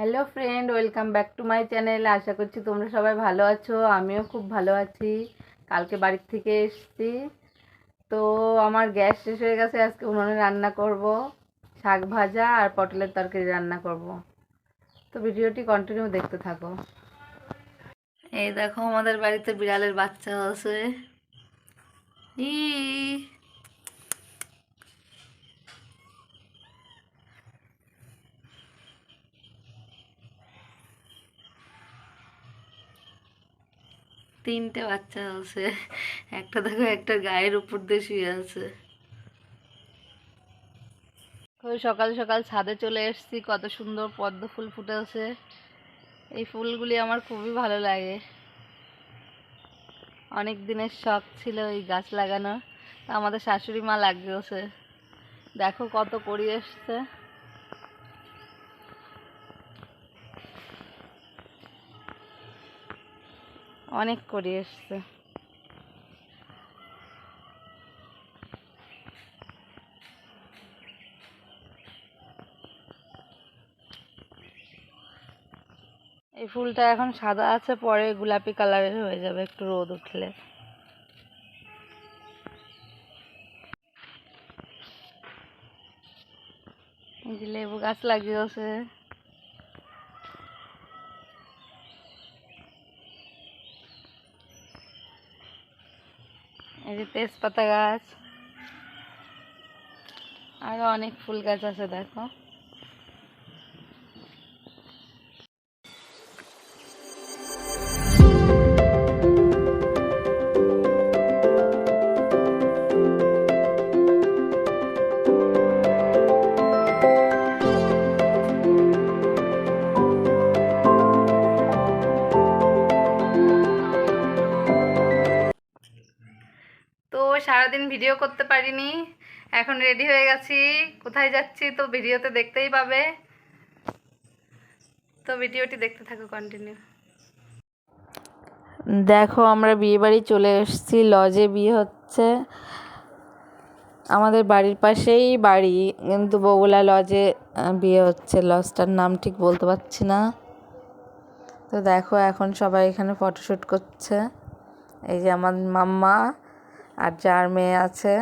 Hello friend, welcome back to my channel. আশা করছি তোমরা সবাই ভালো আছো, আমিও খুব ভালো আছি। কালকে বাড়ির থেকে এসছি। তো আমার গ্যাস শেষ হয়ে গেছে, আজকে উনুনে রান্না করব। শাক ভাজা আর পটলের তরকারি রান্না করব। তো ভিডিওটি কন্টিনিউ দেখতে থাকো। এই দেখো, আমাদের বাড়িতে বিড়ালের বাচ্চা আছে। ই তিনটে বাচ্চা আছে। একটা দেখো, একটা গায়ের উপর দিয়ে শুয়ে আছে। সকাল সকাল ছাদে চলে এসেছি, কত সুন্দর পদ্ম ফুল ফুটে আছে। এই ফুলগুলি আমার খুবই ভালো লাগে। অনেক দিনের শখ ছিল এই গাছ লাগানো। আমাদের শাশুড়ি মা লাগিয়েছে। দেখো কত করি এসছে। অনেক করে এসছে। এই ফুলটা এখন সাদা আছে, পরে গোলাপি কালারের হয়ে যাবে, একটু রোদ উঠলে। লেবু গাছ লাগিয়েছে। এই যে তেজপাতা গাছ। আরও অনেক ফুল গাছ আছে দেখো। সারাদিন ভিডিও করতে পারিনি। এখন রেডি হয়ে গেছি। কোথায় যাচ্ছি তো ভিডিওতে দেখতেই পাবে। তো ভিডিওটি দেখতে থাকো কন্টিনিউ দেখো, আমরা বিয়ে বাড়ি চলে এসেছি। লজে বিয়ে হচ্ছে। আমাদের বাড়ির পাশেই বাড়ি। কিন্তু বগুলা লজে বিয়ে হচ্ছে। লজটার নাম ঠিক বলতে পারছি না। তো দেখো, এখন সবাই এখানে ফটোশ্যুট করছে। এই যে আমার মাম্মা আর যার মেয়ে আছে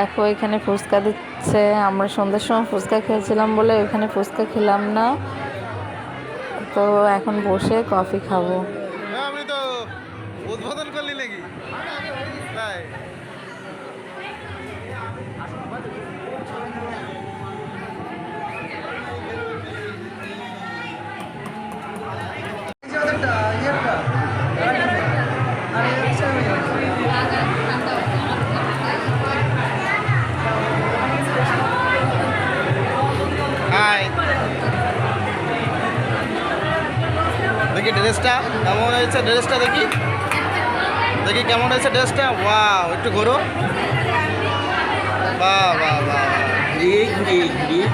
দেখো, এখানে ফুচকা দিচ্ছে। আমরা সন্ধ্যার সময় ফুচকা খেয়েছিলাম বলে ওখানে ফুচকা খেলাম না। তো এখন বসে কফি খাব। হ্যাঁ ড্রেসটা, কেমন হয়েছে ড্রেসটা দেখি? দেখি কেমন হয়েছে ড্রেসটা? ওয়াও, একটু ঘোরো। বা ঘুরিয়ে ঘুরিয়ে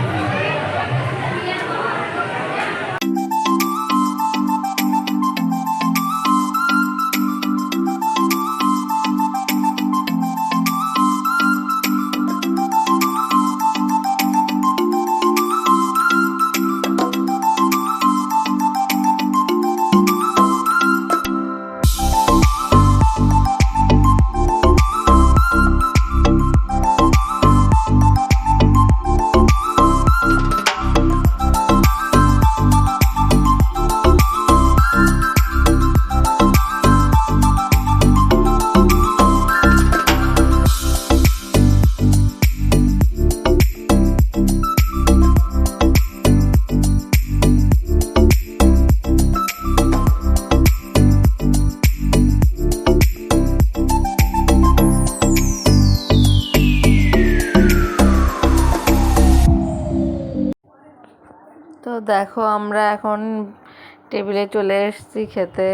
দেখো আমরা এখন টেবিলে চলে এসেছি খেতে।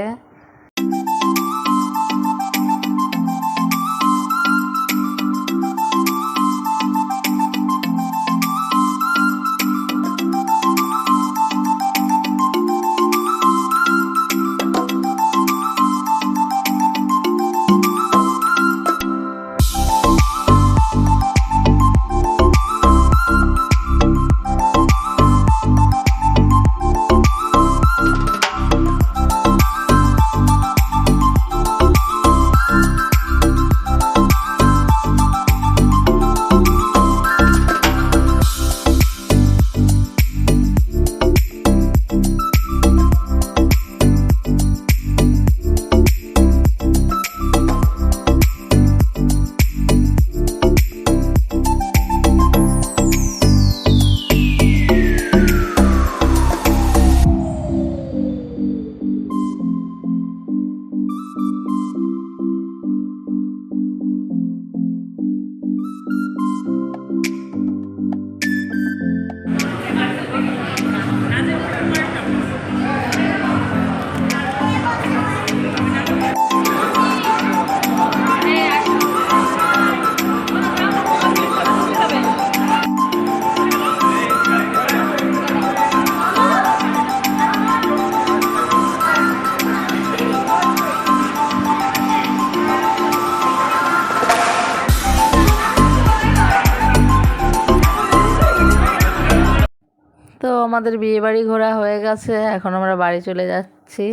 আমাদের বিয়ে বাড়ি ঘোরা হয়ে গেছে এখন আমরা বাড়ি চলে যাচ্ছি।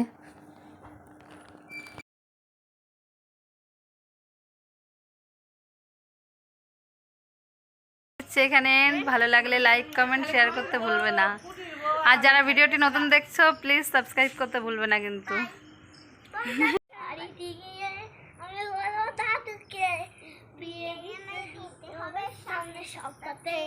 এখানে ভালো লাগলে লাইক কমেন্ট শেয়ার করতে ভুলবে না। আর যারা ভিডিওটি নতুন দেখছ প্লিজ সাবস্ক্রাইব করতে ভুলবে না কিন্তু। বিয়ে হবে সামনে সপ্তাহে।